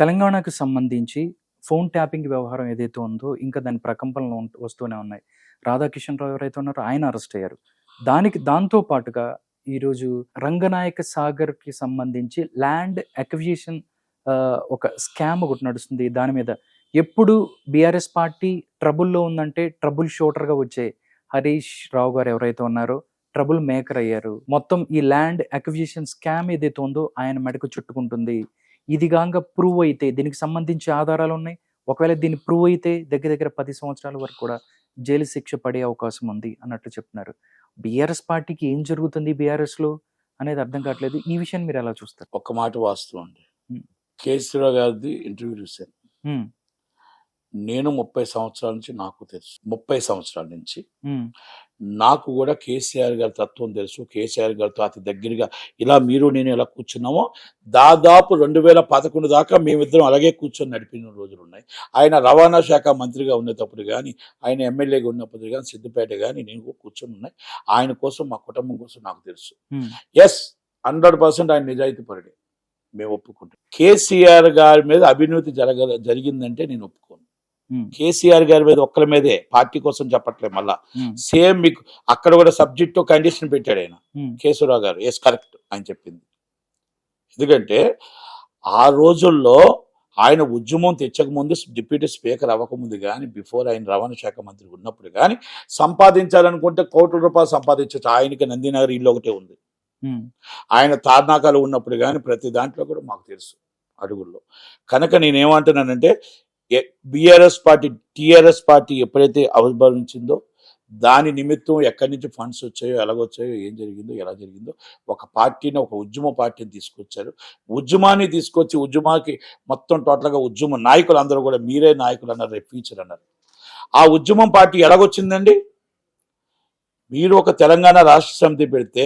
తెలంగాణకు సంబంధించి phone tapping వ్యవహారం ఏదైతే ఉందో ఇంకా దాని ప్రకంపనలు వస్తూనే ఉన్నాయి. రాధాకిషన్ రావు ఎవరైతే ఉన్నారో ఆయన అరెస్ట్ అయ్యారు. దానికి దాంతో పాటుగా ఈరోజు రంగనాయక సాగర్కి సంబంధించి ల్యాండ్ అక్విజిషన్ ఒక స్కామ్ ఒకటి నడుస్తుంది. దాని మీద ఎప్పుడు బీఆర్ఎస్ పార్టీ ట్రబుల్లో ఉందంటే ట్రబుల్ షూటర్గా వచ్చే హరీష్ రావు గారు ఎవరైతే ఉన్నారో ట్రబుల్ మేకర్ అయ్యారు. మొత్తం ఈ ల్యాండ్ అక్విజిషన్ స్కామ్ ఏదైతే ఉందో ఆయన మెడకు చుట్టుకుంటుంది. ఇది కాక ప్రూవ్ అయితే దీనికి సంబంధించి ఆధారాలు ఉన్నాయి. ఒకవేళ దీన్ని ప్రూవ్ అయితే దగ్గర దగ్గర పది సంవత్సరాల వరకు కూడా జైలు శిక్ష పడే అవకాశం ఉంది అన్నట్లు చెప్తున్నారు. బీఆర్ఎస్ పార్టీకి ఏం జరుగుతుంది బీఆర్ఎస్లో అనేది అర్థం కావట్లేదు. ఈ విషయాన్ని మీరు ఎలా చూస్తారు? ఒక్క మాట వాస్తవం అండి. కేసీరావు గారిది ఇంటర్వ్యూ చూశాను. నేను ముప్పై సంవత్సరాల నుంచి నాకు తెలుసు. ముప్పై సంవత్సరాల నుంచి. నాకు కూడా కేసీఆర్ గారి తత్వం తెలుసు. కేసీఆర్ గారితో అతి దగ్గరగా ఇలా మీరు నేను ఎలా కూర్చున్నామో దాదాపు రెండు వేల పదకొండు దాకా మేమిద్దరం అలాగే కూర్చొని నడిపిన రోజులు ఉన్నాయి. ఆయన రవాణా శాఖ మంత్రిగా ఉన్నప్పుడు కానీ ఆయన ఎమ్మెల్యేగా ఉన్నప్పుడు కానీ సిద్దిపేట కానీ నేను కూర్చొని ఉన్నాయి. ఆయన కోసం మా కుటుంబం కోసం నాకు తెలుసు. ఎస్ హండ్రెడ్ పర్సెంట్ ఆయన నిజాయితీ పరుడే. మేము ఒప్పుకుంటాం. కేసీఆర్ గారి మీద అవినీతి జరగ జరిగిందంటే నేను ఒప్పుకోను. కేసీఆర్ గారి మీద ఒక్కరి మీదే పార్టీ కోసం చెప్పట్లేదు మళ్ళా. ఉమ్, సేమ్ మీకు అక్కడ కూడా సబ్జెక్ట్ కండిషన్ పెట్టాడు ఆయన. ఉమ్, కేశవరావు గారు. ఎస్ కరెక్ట్ ఆయన చెప్పింది. ఎందుకంటే ఆ రోజుల్లో ఆయన ఉద్యమం తెచ్చకముందు డిప్యూటీ స్పీకర్ అవ్వకముందు కానీ బిఫోర్ ఆయన రవాణా శాఖ మంత్రి ఉన్నప్పుడు కానీ సంపాదించాలనుకుంటే కోట్ల రూపాయలు సంపాదించచ్చు. ఆయనకి నందినగర్ ఇల్లు ఒకటే ఉంది. ఆయన తార్నాకాలు ఉన్నప్పుడు కానీ ప్రతి దాంట్లో కూడా మాకు తెలుసు అడుగుల్లో. కనుక నేనేమంటున్నానంటే బీఆర్ఎస్ పార్టీ టీఆర్ఎస్ పార్టీ ఎప్పుడైతే ఆవిర్భవించిందో దాని నిమిత్తం ఎక్కడి నుంచి ఫండ్స్ వచ్చాయో ఎలాగొచ్చాయో ఏం జరిగిందో ఎలా జరిగిందో ఒక పార్టీని ఒక ఉద్యమ పార్టీని తీసుకొచ్చారు. ఉద్యమాన్ని తీసుకొచ్చి ఉద్యమానికి మొత్తం టోటల్గా ఉద్యమ నాయకులు అందరూ కూడా మీరే నాయకులు అన్నారు రేపు ఫ్యూచర్ అన్నారు. ఆ ఉద్యమం పార్టీ ఎలాగొచ్చిందండి? మీరు ఒక తెలంగాణ రాష్ట్ర సమితి పెడితే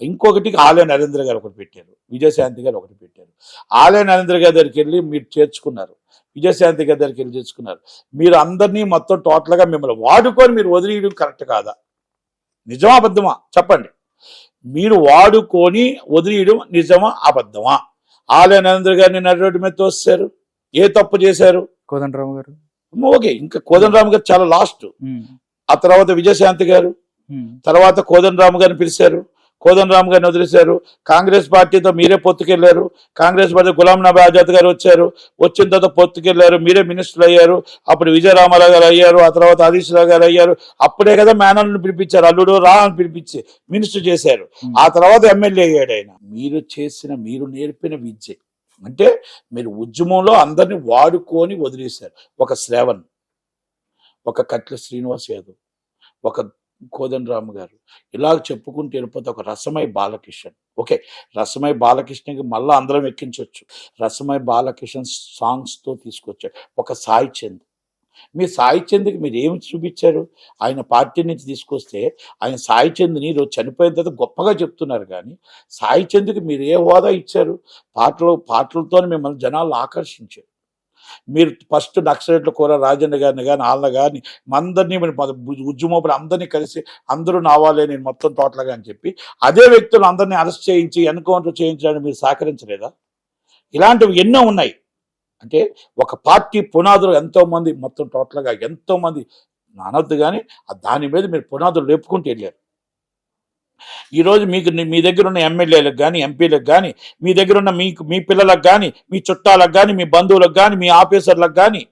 ఇంకొకటి ఆలయ నరేంద్ర గారు ఒకటి పెట్టారు విజయశాంతి గారు ఒకటి పెట్టారు. ఆలయ నరేంద్ర గారి దగ్గరికి వెళ్ళి మీరు చేర్చుకున్నారు. విజయశాంతి గారి దగ్గరికి వెళ్ళి చేర్చుకున్నారు. మీరు అందరినీ మొత్తం టోటల్గా మిమ్మల్ని వాడుకొని మీరు వదిలేయడం కరెక్ట్ కాదా? నిజమా అబద్ధమా? చెప్పండి. మీరు వాడుకొని వదిలేయడం నిజమా అబద్ధమా? ఆలయ నరేంద్ర గారిని నడి రోడ్డు మీద తోస్తారు ఏ తప్పు చేశారు? కోదండరావు గారు. ఓకే. ఇంకా కోదండరామ్ గారు చాలా లాస్ట్ ఆ తర్వాత విజయశాంతి గారు తర్వాత కోదండరామ్ గారిని పిలిచారు. కోదండరామ్ గారిని వదిలేశారు. కాంగ్రెస్ పార్టీతో మీరే పొత్తుకెళ్ళారు కాంగ్రెస్ పార్టీ గులాం నబీ ఆజాద్ గారు వచ్చారు. వచ్చిన తర్వాత పొత్తుకెళ్ళారు మీరే మినిస్టర్లు అయ్యారు. అప్పుడు విజయ రామారావు గారు అయ్యారు. ఆ తర్వాత హరీష్ రావు గారు అయ్యారు. అప్పుడే కదా మేనల్ని పిలిపించారు. అల్లుడు రా అని పిలిపించి మినిస్టర్ చేశారు. ఆ తర్వాత ఎమ్మెల్యే అయ్యాడు ఆయన. మీరు చేసిన మీరు నేర్పిన విద్య. అంటే మీరు ఉద్యమంలో అందరిని వాడుకొని వదిలేశారు. ఒక శ్రావణ్ ఒక కట్ల శ్రీనివాస్ యాదవ్ ఒక కోదండరామ్ గారు. ఇలా చెప్పుకుంటూ వెళ్ళిపోతే ఒక రసమై బాలకిషన్. ఓకే రసమై బాలకృష్ణకి మళ్ళీ అందరం ఎక్కించవచ్చు రసమై బాలకిషన్ సాంగ్స్తో తీసుకొచ్చారు ఒక సాయి చంద్. మీ సాయి చంద్కి మీరు ఏమి చూపించారు? ఆయన పార్టీ నుంచి తీసుకొస్తే ఆయన సాయి చంద్ని ఈరోజు చనిపోయిన తర్వాత గొప్పగా చెప్తున్నారు కానీ సాయి చంద్కి మీరు ఏ హోదా ఇచ్చారు? పాటలు పాటలతో మిమ్మల్ని జనాలు ఆకర్షించారు. మీరు ఫస్ట్ నక్సలెట్లు కూర రాజన్న గారిని కానీ వాళ్ళని కానీ అందరినీ ఉద్యమోపులు అందరినీ కలిసి అందరూ నావాలే నేను మొత్తం టోటల్గా అని చెప్పి అదే వ్యక్తులు అందరినీ అరెస్ట్ చేయించి ఎన్కౌంటర్ చేయించడానికి మీరు సహకరించలేదా? ఇలాంటివి ఎన్నో ఉన్నాయి. అంటే ఒక పార్టీ పునాదులు ఎంతోమంది మొత్తం టోటల్గా ఎంతోమంది నానద్దు అనొద్దు కానీ దాని మీద మీరు పునాదులు లేపుకుంటూ వెళ్ళారు. ఈరోజు మీకు మీ దగ్గర ఉన్న ఎమ్మెల్యేలకు కానీ ఎంపీలకు కానీ మీ దగ్గర ఉన్న మీకు మీ పిల్లలకు కానీ మీ చుట్టాలకు కానీ మీ బంధువులకు కానీ మీ ఆఫీసర్లకు కానీ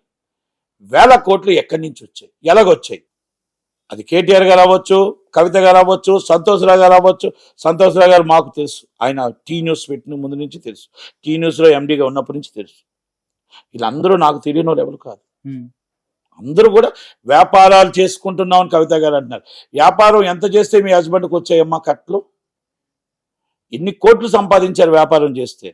వేల కోట్లు ఎక్కడి నుంచి వచ్చాయి? ఎలాగొచ్చాయి? అది కేటీఆర్ గారు అవ్వచ్చు కవిత గారు అవ్వచ్చు సంతోష్రావు గారు అవ్వచ్చు. సంతోష్రావు గారు మాకు తెలుసు. ఆయన టీ న్యూస్ పెట్టిన ముందు నుంచి తెలుసు. టీ న్యూస్లో ఎండీగా ఉన్నప్పటి నుంచి తెలుసు. వీళ్ళందరూ నాకు తెలియని వాళ్ళు ఎవరు కాదు. అందరూ కూడా వ్యాపారాలు చేసుకుంటున్నాం అని కవిత గారు అంటున్నారు. వ్యాపారం ఎంత చేస్తే మీ హస్బెండ్కి వచ్చాయమ్మా కట్లు? ఎన్ని కోట్లు సంపాదించారు వ్యాపారం చేస్తే?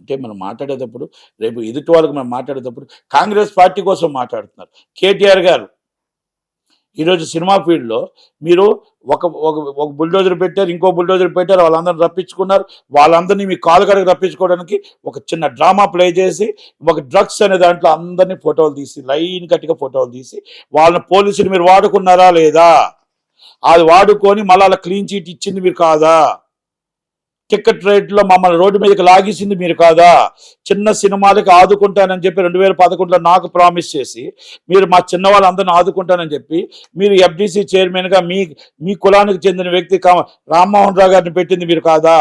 అంటే మనం మాట్లాడేటప్పుడు రేపు ఎదుటి వాళ్ళకి మనం మాట్లాడేటప్పుడు కాంగ్రెస్ పార్టీ కోసం మాట్లాడుతున్నారు. కేటీఆర్ గారు ఈరోజు సినిమా ఫీల్డ్లో మీరు ఒక ఒక ఒక బుల్డోజర్ పెట్టారు ఇంకో బుల్డోజర్ పెట్టారు వాళ్ళందరిని రప్పించుకున్నారు వాళ్ళందరినీ మీ కాలు కడకు రప్పించుకోవడానికి ఒక చిన్న డ్రామా ప్లే చేసి ఒక డ్రగ్స్ అనే దాంట్లో అందరినీ ఫోటోలు తీసి లైన్ కట్టిగా ఫోటోలు తీసి వాళ్ళని పోలీసులు మీరు వాడుకున్నారా లేదా? అది వాడుకొని మళ్ళీ అలా క్లీన్ చీట్ ఇచ్చింది మీరు కాదా? టికెట్ రేట్లో మమ్మల్ని రోడ్డు మీదకి లాగేసింది మీరు కాదా? చిన్న సినిమాలకి ఆదుకుంటానని చెప్పి రెండు వేల పదకొండులో నాకు ప్రామిస్ చేసి మీరు మా చిన్న వాళ్ళందరిని ఆదుకుంటానని చెప్పి మీరు ఎఫ్డీసీ చైర్మన్గా మీ మీ కులానికి చెందిన వ్యక్తి కా- రామ్మోహన్ రావు గారిని పెట్టింది మీరు కాదా?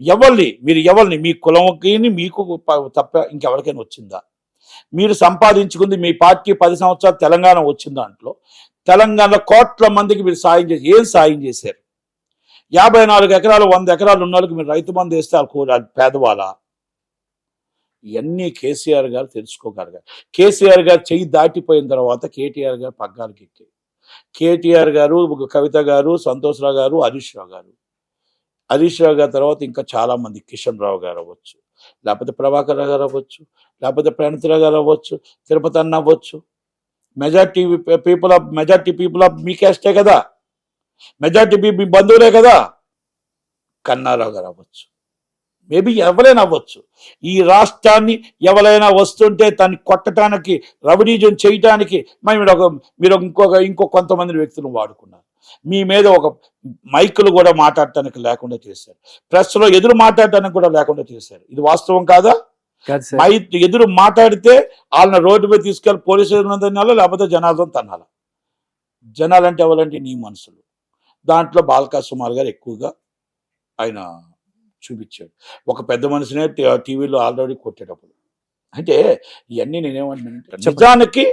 ఎవరిని మీరు ఎవరిని మీ కులంకి మీకు తప్ప ఇంకెవరికైనా వచ్చిందా? మీరు సంపాదించుకుంది మీ పార్టీ పది సంవత్సరాలు తెలంగాణ వచ్చిన దాంట్లో తెలంగాణ కోట్ల మందికి మీరు సాయం చేసి ఏం సాయం చేశారు? యాభై నాలుగు ఎకరాలు వంద ఎకరాలు ఉన్న వాళ్ళకి మీరు రైతు బంధు వేస్తే వాళ్ళు కూర పేదవాళ్ళ? ఇవన్నీ కేసీఆర్ గారు తెలుసుకోగలగారు కేసీఆర్ గారు చెయ్యి దాటిపోయిన తర్వాత కేటీఆర్ గారు పగ్గాలకు ఎక్కాయి కేటీఆర్ గారు కవిత గారు సంతోష్రావు గారు హరీష్ రావు గారు. హరీష్ రావు గారి తర్వాత ఇంకా చాలా మంది కిషన్ రావు గారు అవ్వచ్చు. లేకపోతే ప్రభాకర్ రావు గారు అవ్వచ్చు. లేకపోతే ప్రణతిరావు గారు అవ్వచ్చు. తిరుపతి అన్న అవ్వచ్చు. Majority people of majority people of మీ క్యాస్టే కదా? మెజార్టీ మీ బంధువులే కదా? కన్నారావు గారు అవ్వచ్చు. మేబీ ఎవరైనా అవ్వచ్చు. ఈ రాష్ట్రాన్ని ఎవరైనా వస్తుంటే తను కొట్టడానికి రవడీజం చేయటానికి మరి మీరు ఒక మీరు ఇంకొక ఇంకో కొంతమంది వ్యక్తులను వాడుకున్నారు. మీ మీద ఒక మైకులు కూడా మాట్లాడటానికి లేకుండా చేశారు. ప్రెస్లో ఎదురు మాట్లాడటానికి కూడా లేకుండా చేశారు. ఇది వాస్తవం కాదా? కాదు సార్. మై ఎదురు మాట్లాడితే వాళ్ళని రోడ్డు మీద తీసుకెళ్ళి పోలీసులు తినాలా లేకపోతే జనాలతో తనాలా జనాలంటే ఎవరంటే నీ మనుషులు దాంట్లో బాలకా సుమార్ గారు ఎక్కువగా ఆయన చూపించాడు ఒక పెద్ద మనిషినే టీవీలో ఆల్రెడీ కొట్టేటప్పుడు అంటే ఇవన్నీ నేనేమంటున్నానంటే. నిజానికి.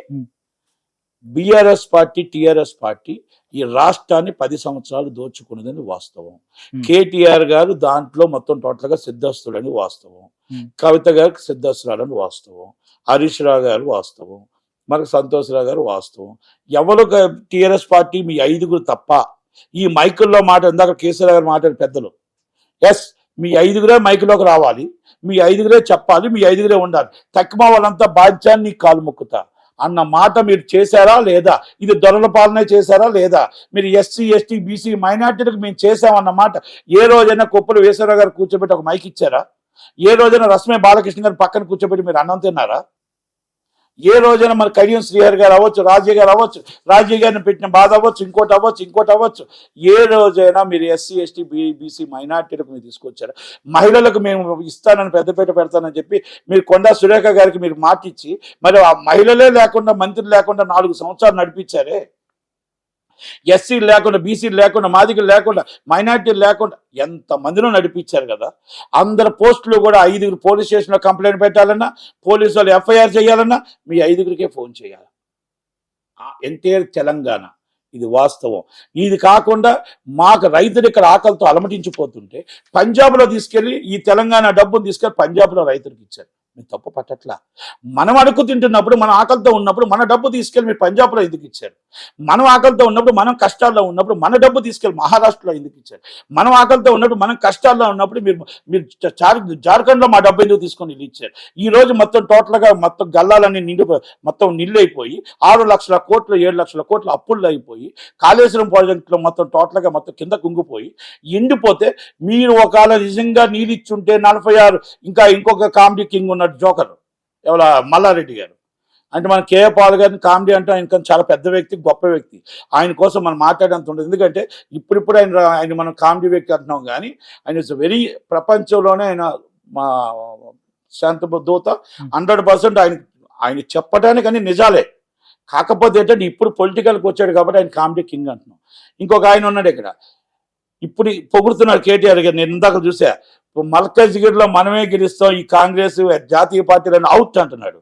బిఆర్ఎస్ పార్టీ టిఆర్ఎస్ పార్టీ ఈ రాష్ట్రాన్ని పది సంవత్సరాలు దోచుకున్నదని వాస్తవం. కేటీఆర్ గారు దాంట్లో మొత్తం టోటల్గా సిద్ధస్తుడని వాస్తవం. కవిత గారికి సిద్ధస్తురాలని వాస్తవం హరీష్ రావు గారు వాస్తవం మనకు సంతోషరావు గారు వాస్తవం ఎవరు టిఆర్ఎస్ పార్టీ మీ ఐదుగురు తప్ప ఈ మైకుల్లో మాట ఇందాక కేసీఆర్ గారు మాట్లాడిన పెద్దలు. ఎస్ మీ ఐదుగురే మైకులోకి రావాలి మీ ఐదుగురే చెప్పాలి మీ ఐదుగురే ఉండాలి. తక్కువ వాళ్ళంతా బాధ్యాన్ని కాలు మొక్కుతా. అన్న మాట మీరు చేశారా లేదా? ఇది దొరల పాలనే చేశారా లేదా? మీరు ఎస్సీ ఎస్టీ బీసీ మైనార్టీలకు మేము చేశామన్న మాట ఏ రోజైనా కుప్పలు వేసవరావు గారు కూర్చోబెట్టి ఒక మైక్ ఇచ్చారా? ఏ రోజైనా రస్మే బాలకృష్ణ గారు పక్కన కూర్చోబెట్టి మీరు అన్నం తిన్నారా? ఏ రోజైనా మన కడియం శ్రీహరి గారు అవ్వచ్చు రాజీ గారు అవ్వచ్చు రాజీ గారిని పెట్టిన బాధ అవ్వచ్చు ఇంకోటి అవ్వచ్చు ఇంకోటి అవ్వచ్చు. ఏ రోజైనా మీరు ఎస్సీ ఎస్టీ బీబీసీ మైనార్టీలకు మీరు తీసుకొచ్చారు. మహిళలకు మేము ఇస్తానని పెద్దపేట పెడతానని చెప్పి మీరు కొండా సురేఖ గారికి మీరు మాటిచ్చి మరి ఆ మహిళలే లేకుండా మంత్రులు లేకుండా నాలుగు సంవత్సరాలు నడిపించారే? ఎస్సీ లేకుండా బీసీ లేకుండా మాదిగలు లేకుండా మైనార్టీలు లేకుండా ఎంతమందినో నడిపించారు కదా. అందరు పోస్టులు కూడా ఐదుగురు పోలీస్ స్టేషన్లో కంప్లైంట్ పెట్టాలన్నా పోలీసు వాళ్ళు ఎఫ్ఐఆర్ చేయాలన్నా మీ ఐదుగురికే ఫోన్ చేయాలి. ఎంటైర్ తెలంగాణ. ఇది వాస్తవం. ఇది కాకుండా మాకు రైతులు ఇక్కడ ఆకలితో అలమటించిపోతుంటే పంజాబ్లో తీసుకెళ్ళి ఈ తెలంగాణ డబ్బును తీసుకెళ్ళి పంజాబ్లో రైతులకు ఇచ్చారు. మీరు తప్పు పట్టట్లా. మనం అడుగు తింటున్నప్పుడు మన ఆకలితో ఉన్నప్పుడు మన డబ్బు తీసుకెళ్ళి మీరు పంజాబ్లో ఎందుకు ఇచ్చారు? మనం ఆకలితో ఉన్నప్పుడు మనం కష్టాల్లో ఉన్నప్పుడు మన డబ్బు తీసుకెళ్ళి మహారాష్ట్రలో ఎందుకు ఇచ్చారు? మనం ఆకలితో ఉన్నప్పుడు మనం కష్టాల్లో ఉన్నప్పుడు మీరు మీరు జార్ఖండ్లో మా డబ్బు ఎందుకు తీసుకొని ఇచ్చారు? ఈ రోజు మొత్తం టోటల్గా మొత్తం గల్లాలన్నీ నిండి మొత్తం నిల్లైపోయి ఆరు లక్షల కోట్లు ఏడు లక్షల కోట్లు అప్పులు అయిపోయి కాళేశ్వరం ప్రాజెక్టులో మొత్తం టోటల్గా మొత్తం కింద కుంగిపోయి ఎండిపోతే మీరు ఒకవేళ నిజంగా నీళ్ళు ఇచ్చుంటే నలభై ఆరు ఇంకా ఇంకొక కామెడీ కింగ్ ఉన్నాడు జోకర్ ఎవరా మల్లారెడ్డి గారు. అంటే మన కేఏ పాల్ గారిని కామెడీ అంటే ఆయన చాలా పెద్ద వ్యక్తి గొప్ప వ్యక్తి. ఆయన కోసం మనం మాట్లాడేంత ఉండదు. ఎందుకంటే ఇప్పుడిప్పుడు ఆయన ఆయన మనం కామెడీ వ్యక్తి అంటున్నాం కానీ ఆయన ఇస్ వెరీ ప్రపంచంలోనే ఆయన మా శాంత దూత. హండ్రెడ్ పర్సెంట్ ఆయన ఆయన చెప్పడానికి అని నిజాలే. కాకపోతే ఏంటంటే ఇప్పుడు పొలిటికల్కి వచ్చాడు కాబట్టి ఆయన కామెడీ కింగ్ అంటున్నాం. ఇంకొక ఆయన ఉన్నాడు ఇక్కడ. ఇప్పుడు పొగుడుతున్నాడు కేటీఆర్ గారు నేను ఇందాక చూసా మల్కజ్గిరిలో మనమే గెలుస్తాం ఈ కాంగ్రెస్ జాతీయ పార్టీలను అవుట్ అంటున్నాడు.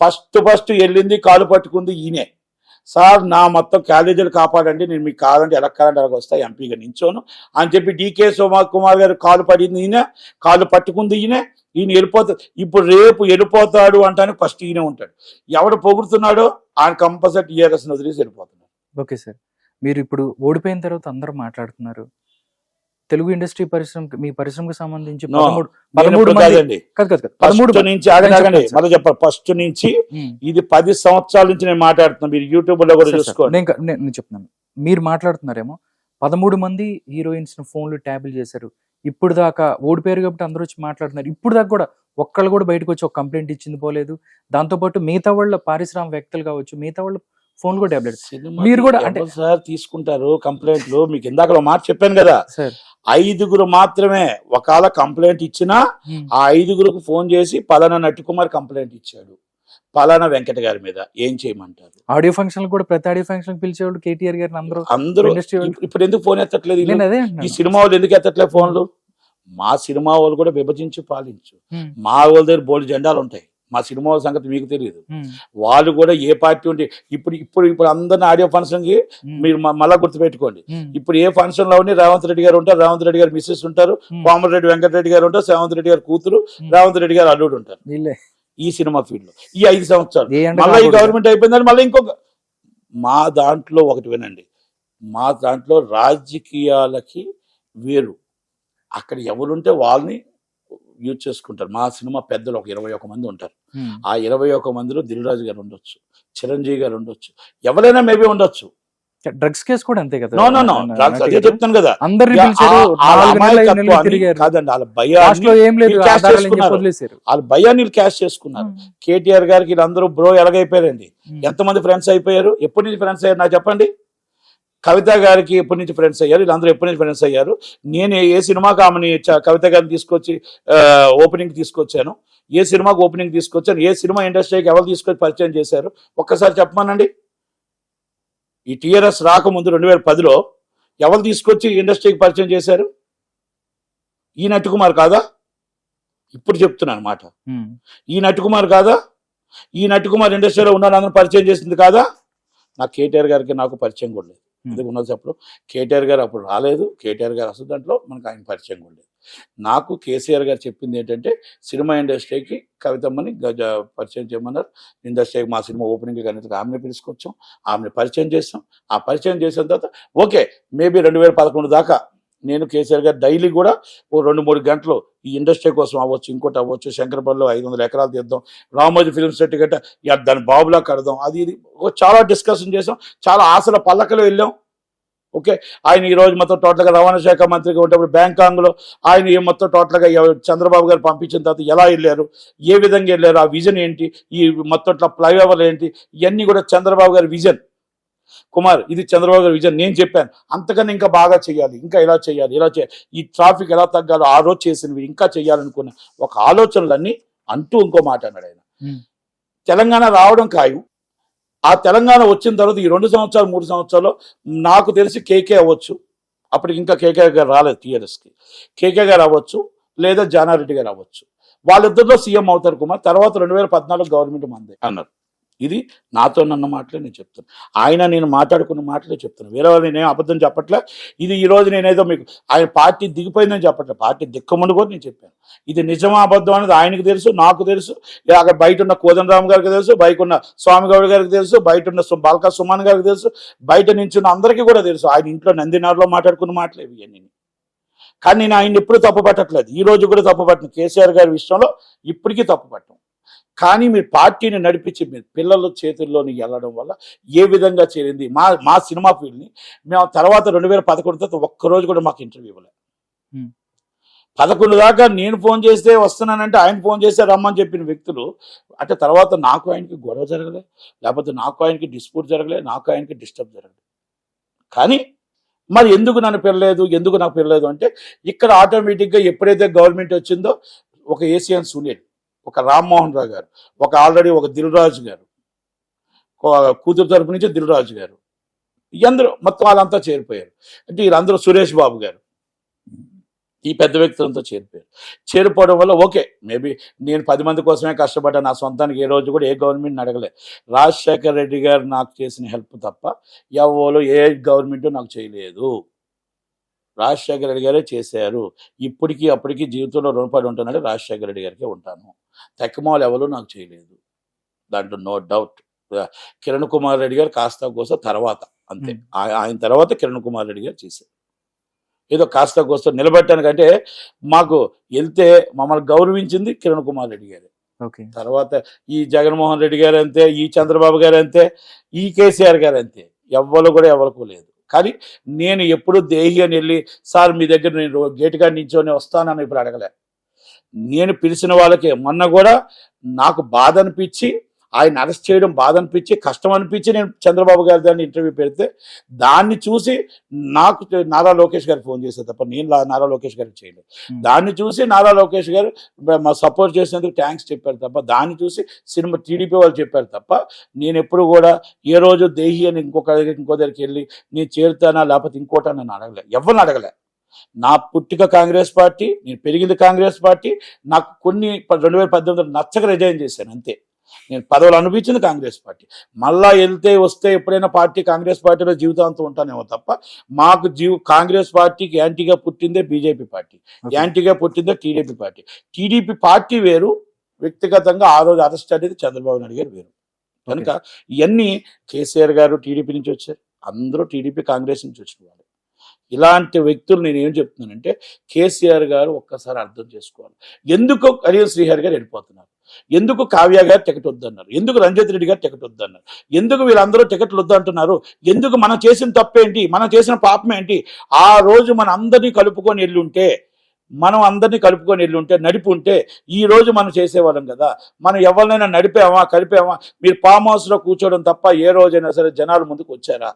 ఫస్ట్ ఫస్ట్ వెళ్ళింది కాలు పట్టుకుంది ఈయనే. సార్ నా మొత్తం కాలేజీలు కాపాడండి నేను మీకు కావాలంటే ఎలా కావాలంటే అలాగ వస్తా ఎంపీగా నించోను అని చెప్పి డీకే సోమా కుమార్ గారు కాలు పడింది ఈయన కాలు పట్టుకుంది ఈయన ఈయన వెళ్ళిపోతాడు. ఇప్పుడు రేపు వెళ్ళిపోతాడు అంటానికి ఫస్ట్ ఈయన ఉంటాడు. ఎవడు పొగుడుతున్నాడో ఆయన కంపల్సరీ టీఆర్ఎస్ వదిలేసి వెళ్ళిపోతున్నాడు. Okay sir. మీరు ఇప్పుడు ఓడిపోయిన తర్వాత అందరూ మాట్లాడుతున్నారు. తెలుగు ఇండస్ట్రీ పరిశ్రమ మీ పరిశ్రమకు సంబంధించి No. పదమూడు నేను పదమూడు ఇప్పుడు మంది కాదండి. కాదు కాదు కాదు. పదమూడు ఫస్ట్ నుంచి ఆగండి చెప్పాలి ఫస్ట్. ఇది పది సంవత్సరాల నుంచి నేను మాట్లాడుతున్నా. మీరు యూట్యూబ్లో కూడా చూసుకోండి. నేను చెప్తున్నాను. మీరు మాట్లాడుతున్నారేమో పదమూడు మంది హీరోయిన్స్ ఫోన్లు ట్యాబ్లు చేశారు. ఇప్పుడు దాకా ఓడిపోయారు కాబట్టి అందరూ వచ్చి మాట్లాడుతున్నారు. ఇప్పుడు దాకా కూడా ఒక్కళ్ళు కూడా బయటకు వచ్చి ఒక కంప్లైంట్ ఇచ్చింది పోలేదు. దాంతోపాటు మిగతా వాళ్ళ పారిశ్రామిక వ్యక్తులు కావచ్చు మిగతా వాళ్ళు ఫోన్ కూడా టాబ్లెట్. సినిమా మీరు కూడా అంటే- సార్ తీసుకుంటారు కంప్లైంట్లు? మీకు ఇందాక మాట చెప్పాను కదా. ఐదుగురు మాత్రమే ఒకవేళ కంప్లైంట్ ఇచ్చినా ఆ ఐదుగురికి ఫోన్ చేసి పలానా నట్టుకుమార్ కంప్లైంట్ ఇచ్చాడు. పలానా వెంకట గారి మీద ఏం చేయమంటారు? ఆడియో ఫంక్షన్ కూడా ప్రతి ఆడియో ఫంక్షన్ పిలిచేవాళ్ళు కేటీఆర్ గారిని అందరూ అందరూ ఇప్పుడు ఎందుకు ఫోన్ ఎత్తట్లేదు ఈ. సినిమా వాళ్ళు ఎందుకు ఎత్తట్లేదు ఫోన్లు? మా సినిమా వాళ్ళు కూడా విభజించి పాలించు. మా వాళ్ళ దగ్గర బోల్డ్ జెండాలు ఉంటాయి. మా సినిమా వాళ్ళ సంగతి మీకు తెలియదు వాళ్ళు కూడా ఏ పార్టీ ఉంటే ఇప్పుడు ఇప్పుడు ఇప్పుడు అందరిని ఆడియో ఫంక్షన్కి ఉమ్, మీరు మళ్ళా గుర్తుపెట్టుకోండి. ఇప్పుడు ఏ ఫంక్షన్లో ఉన్నా రేవంత్ రెడ్డి గారు ఉంటారు రేవంత్ రెడ్డి గారు మిస్సెస్ ఉంటారు కోమరెడ్డి వెంకటరెడ్డి గారు ఉంటారు రేవంత్ రెడ్డి గారు కూతురు. రేవంత్ రెడ్డి గారు అల్లుడు ఉంటారు. ఈ సినిమా ఫీల్డ్లో ఈ ఐదు సంవత్సరాలు. మళ్ళీ ఈ. గవర్నమెంట్ అయిపోయిందని మళ్ళీ ఇంకొక మా దాంట్లో ఒకటి వినండి. మా దాంట్లో రాజకీయాలకి వేరు. అక్కడ ఎవరుంటే వాళ్ళని యూజ్ చేసుకుంటారు. మా సినిమా పెద్దలు ఒక ఇరవై ఒక మంది ఉంటారు. ఆ ఇరవై ఒక మందిలో దిల్రాజు గారు ఉండొచ్చు చిరంజీవి గారు ఉండొచ్చు ఎవరైనా మేబీ ఉండొచ్చు. డ్రగ్స్ కేసు కూడా అంతే కదా? నో నో నో డ్రగ్స్ అదే చెప్తాను కదా. అందరిని కాదండి వాళ్ళ భయాన్ని లో ఏం లేదు వీళ్ళు క్యాష్ చేసుకున్నారు. వదిలేశారు. వాళ్ళ భయాన్ని క్యాష్ చేసుకున్నారు. కేటీఆర్ గారికి వీళ్ళందరూ బ్రో ఎలాగైపోయారండి? ఎంతమంది ఫ్రెండ్స్ అయిపోయారు? ఎప్పటి నుంచి ఫ్రెండ్స్ అయ్యారు? నాకు చెప్పండి. కవిత గారికి ఎప్పటి నుంచి ఫ్రెండ్స్ అయ్యారు? వీళ్ళందరూ ఎప్పటి నుంచి ఫ్రెండ్స్ అయ్యారు? నేను ఏ సినిమాకి ఆమెని కవిత గారిని తీసుకొచ్చి ఓపెనింగ్ తీసుకొచ్చాను. ఏ సినిమాకి ఓపెనింగ్ తీసుకొచ్చాను? ఏ సినిమా ఇండస్ట్రీకి ఎవరు తీసుకొచ్చి పరిచయం చేశారు? ఒక్కసారి చెప్పమానండి. ఈ టీఆర్ఎస్ రాకముందు రెండు వేల పదిలో ఎవరు తీసుకొచ్చి ఇండస్ట్రీకి పరిచయం చేశారు? ఈ నట్టుకుమార్ కాదా? ఇప్పుడు చెప్తున్నాను మాట. ఉమ్, ఈ నట్టుకుమార్ కాదా? ఈ నట్టుకుమార్ ఇండస్ట్రీలో ఉన్న అందరూ పరిచయం చేసింది కాదా? నాకు కేటీఆర్ గారికి నాకు పరిచయం కూడా లేదు. ఎందుకు ఉన్నది అప్పుడు కేటీఆర్ గారు అప్పుడు రాలేదు. కేటీఆర్ గారు అసలు దాంట్లో మనకు ఆయన పరిచయం కూడా లేదు. నాకు కేసీఆర్ గారు చెప్పింది ఏంటంటే సినిమా ఇండస్ట్రీకి కవితమ్మని గజ పరిచయం చేయమన్నారు. ఇండస్ట్రీకి మా సినిమా ఓపెనింగ్ కానీ ఆమెను పిలుచుకొచ్చాం. ఆమెను పరిచయం చేస్తాం. ఆ పరిచయం చేసిన తర్వాత ఓకే మేబీ రెండు వేల పదకొండు దాకా నేను కేసీఆర్ గారు డైలీ కూడా ఓ రెండు మూడు గంటలు ఈ ఇండస్ట్రీ కోసం అవ్వచ్చు ఇంకోటి అవ్వచ్చు శంకరపల్లిలో ఐదు వందల ఎకరాలు తీద్దాం రామోజీ ఫిల్మ్ సెట్ గట్ట దాని బాబులా కడదాం అది ఇది. చాలా డిస్కషన్ చేసాం చాలా ఆశల పల్లకలో వెళ్ళాం. ఓకే ఆయన ఈ రోజు మొత్తం టోటల్గా రవాణా శాఖ మంత్రిగా ఉన్నప్పుడు బ్యాంకాంగ్లో ఆయన ఏ మొత్తం టోటల్గా చంద్రబాబు గారు పంపించిన తర్వాత ఎలా వెళ్ళారు ఏ విధంగా వెళ్ళారు ఆ విజన్ ఏంటి ఈ మొత్తం ఇట్లా ఫ్లైఓవర్ ఏంటి ఇవన్నీ కూడా చంద్రబాబు గారి విజన్. కుమార్ ఇది చంద్రబాబు గారి విజన్. నేను చెప్పాను అంతకన్నా ఇంకా బాగా చేయాలి ఇంకా ఇలా చేయాలి ఇలా చేయాలి ఈ ట్రాఫిక్ ఎలా తగ్గాలో ఆ రోజు చేసినవి ఇంకా చేయాలనుకున్న ఒక ఆలోచనలన్నీ అంటూ ఇంకో మాట అన్నాడు ఆయన. తెలంగాణ రావడం ఖాయం. ఆ తెలంగాణ వచ్చిన తర్వాత ఈ రెండు సంవత్సరాలు మూడు సంవత్సరాలు నాకు తెలిసి కేకే అవ్వచ్చు. అప్పటికి ఇంకా కేకే గారు రాలేదు టీఆర్ఎస్కి. కేకే గారు అవ్వచ్చు లేదా జానారెడ్డి గారు అవ్వచ్చు. వాళ్ళిద్దరిలో సీఎం అవుతారు కుమార్. తర్వాత రెండు వేల పద్నాలుగు గవర్నమెంట్ మంది. అన్నారు. ఇది నాతో నన్న మాటలే నేను చెప్తాను ఆయన నేను మాట్లాడుకున్న మాటలే చెప్తాను వేరే వాళ్ళు నేనేం అబద్ధం చెప్పట్లే? ఇది ఈరోజు నేనేదో మీకు ఆయన పార్టీ దిగిపోయిందని చెప్పట్లే? పార్టీ దిక్కమని కూడా నేను చెప్పాను. ఇది నిజమా అబద్ధం అనేది ఆయనకు తెలుసు నాకు తెలుసు. అక్కడ బయట ఉన్న కోదండరామ్ గారికి తెలుసు బయట ఉన్న స్వామిగౌడ్ గారికి తెలుసు బయట ఉన్న సు- బాల్కా సుమాన్ గారికి తెలుసు బయట నించున్న అందరికీ కూడా తెలుసు. ఆయన ఇంట్లో నందినార్లో మాట్లాడుకున్న మాటలే ఇవన్నీ. కానీ నేను ఆయన ఎప్పుడు తప్పుపట్టట్లేదు. ఈ రోజు కూడా తప్పుపట్టను. కేసీఆర్ గారి విషయంలో ఇప్పటికీ తప్పుపట్టం కానీ మీరు పార్టీని నడిపించి మీరు పిల్లల చేతుల్లోని వెళ్ళడం వల్ల ఏ విధంగా చేరింది? మా మా సినిమా ఫీల్డ్ని మేము తర్వాత రెండు వేల పదకొండు తర్వాత ఒక్కరోజు కూడా మాకు ఇంటర్వ్యూ ఇవ్వలేదు Hmm. పదకొండు దాకా నేను ఫోన్ చేస్తే వస్తున్నానంటే ఆయన ఫోన్ చేస్తే రమ్మని చెప్పిన వ్యక్తులు అంటే తర్వాత నాకు ఆయనకి గొడవ జరగలే లేకపోతే నాకు ఆయనకి డిస్ప్యూట్ జరగలే నాకు ఆయనకి డిస్టర్బ్ జరగలేదు కానీ మరి ఎందుకు నన్ను పిల్లలేదు ఎందుకు నాకు పిల్లలేదు అంటే ఇక్కడ ఆటోమేటిక్గా ఎప్పుడైతే గవర్నమెంట్ వచ్చిందో ఒక ఏసియన్ సునీల్ ఒక రామ్మోహన్ రావు గారు ఒక ఆల్రెడీ ఒక దిల్రాజు గారు కూతురు తరపు నుంచి దిల్రాజు గారు. అందరూ మొత్తం వాళ్ళంతా చేరిపోయారు. అంటే వీళ్ళందరూ సురేష్ బాబు గారు. ఈ పెద్ద వ్యక్తులంతా చేరిపోయారు. చేరిపోవడం వల్ల ఓకే మేబీ నేను పది మంది కోసమే కష్టపడ్డా నా సొంతానికి ఏ రోజు కూడా ఏ గవర్నమెంట్ అడగలే. రాజశేఖర రెడ్డి గారు నాకు చేసిన హెల్ప్ తప్ప ఎవరు ఏ గవర్నమెంట్ నాకు చేయలేదు. రాజశేఖర రెడ్డి గారే చేశారు. ఇప్పటికీ అప్పటికి జీవితంలో రుణపడి ఉంటున్నాడు రాజశేఖర రెడ్డి గారికే ఉంటాను. తెక్కమాలు ఎవరు నాకు చేయలేదు. దాంట్లో నో డౌట్. కిరణ్ కుమార్ రెడ్డి గారు కాస్త కోస్త తర్వాత అంతే. ఆయన తర్వాత కిరణ్ కుమార్ రెడ్డి గారు చేశారు. ఏదో కాస్త కోస్త నిలబెట్టానికంటే మాకు వెళ్తే మమ్మల్ని గౌరవించింది కిరణ్ కుమార్ రెడ్డి గారు. ఓకే. తర్వాత ఈ జగన్మోహన్ రెడ్డి గారు అంతే ఈ చంద్రబాబు గారు అంతే ఈ కేసీఆర్ గారు అంతే. ఎవ్వరు కూడా ఎవరికి లేదు. కానీ నేను ఎప్పుడు దేహి అని వెళ్ళి సార్ మీ దగ్గర నేను గేట్ కాడి నించొని వస్తానని ఇప్పుడు అడగలే. నేను పిలిచిన వాళ్ళకి మొన్న కూడా నాకు బాధ అనిపించి ఆయన అరెస్ట్ చేయడం బాధ అనిపించి కష్టం అనిపించి నేను చంద్రబాబు గారి దాన్ని ఇంటర్వ్యూ పెడితే దాన్ని చూసి నాకు నారా లోకేష్ గారికి ఫోన్ చేశారు తప్ప నేను నారా లోకేష్ గారికి చేయలేదు. Hmm. దాన్ని చూసి నారా లోకేష్ గారు మా సపోర్ట్ చేసినందుకు థ్యాంక్స్ చెప్పారు తప్ప దాన్ని చూసి సినిమా టీడీపీ వాళ్ళు చెప్పారు తప్ప నేను ఎప్పుడు కూడా ఏ రోజు దేహి అని ఇంకొక ఇంకో దగ్గరికి వెళ్ళి నేను చేరుతానా లేకపోతే ఇంకోటా నన్ను అడగలే. ఎవరిని అడగలే? నా పుట్టిక కాంగ్రెస్ పార్టీ నేను పెరిగింది కాంగ్రెస్ పార్టీ నాకు కొన్ని రెండు వేల పద్దెనిమిదిలో నచ్చక రిజైన్ చేశాను అంతే. నేను పదవులు అనిపించింది కాంగ్రెస్ పార్టీ. మళ్ళా వెళ్తే వస్తే ఎప్పుడైనా పార్టీ కాంగ్రెస్ పార్టీలో జీవితాంతం ఉంటానేమో తప్ప మాకు జీవ కాంగ్రెస్ పార్టీకి యాంటీగా పుట్టిందే బీజేపీ పార్టీ. యాంటీగా పుట్టిందే టీడీపీ పార్టీ. టీడీపీ పార్టీ వేరు వ్యక్తిగతంగా ఆ రోజు అరెస్ట్ అనేది చంద్రబాబు నాయుడు గారు వేరు. కనుక ఇవన్నీ కేసీఆర్ గారు టీడీపీ నుంచి వచ్చారు. అందరూ టీడీపీ కాంగ్రెస్ నుంచి వచ్చిన వాళ్ళు. ఇలాంటి వ్యక్తులు నేను ఏం చెప్తున్నానంటే కేసీఆర్ గారు ఒక్కసారి అర్థం చేసుకోవాలి. ఎందుకు కడియం శ్రీహరి గారు వెళ్ళిపోతున్నారు. ఎందుకు కావ్య గారు టికెట్ వద్దన్నారు? ఎందుకు రంజిత్ రెడ్డి గారు టికెట్ వద్దన్నారు? ఎందుకు వీళ్ళందరూ టికెట్లు వద్దంటున్నారు? ఎందుకు మనం చేసిన తప్పేంటి? మనం చేసిన పాపం ఏంటి? ఆ రోజు మన అందరినీ కలుపుకొని వెళ్ళుంటే మనం అందరినీ కలుపుకొని వెళ్ళుంటే నడిపి ఉంటే ఈ రోజు మనం చేసేవాళ్ళం కదా. మనం ఎవరినైనా నడిపామా కలిపామా? మీరు ఫామ్ హౌస్లో కూర్చోవడం తప్ప ఏ రోజైనా సరే జనాలు ముందుకు వచ్చారా?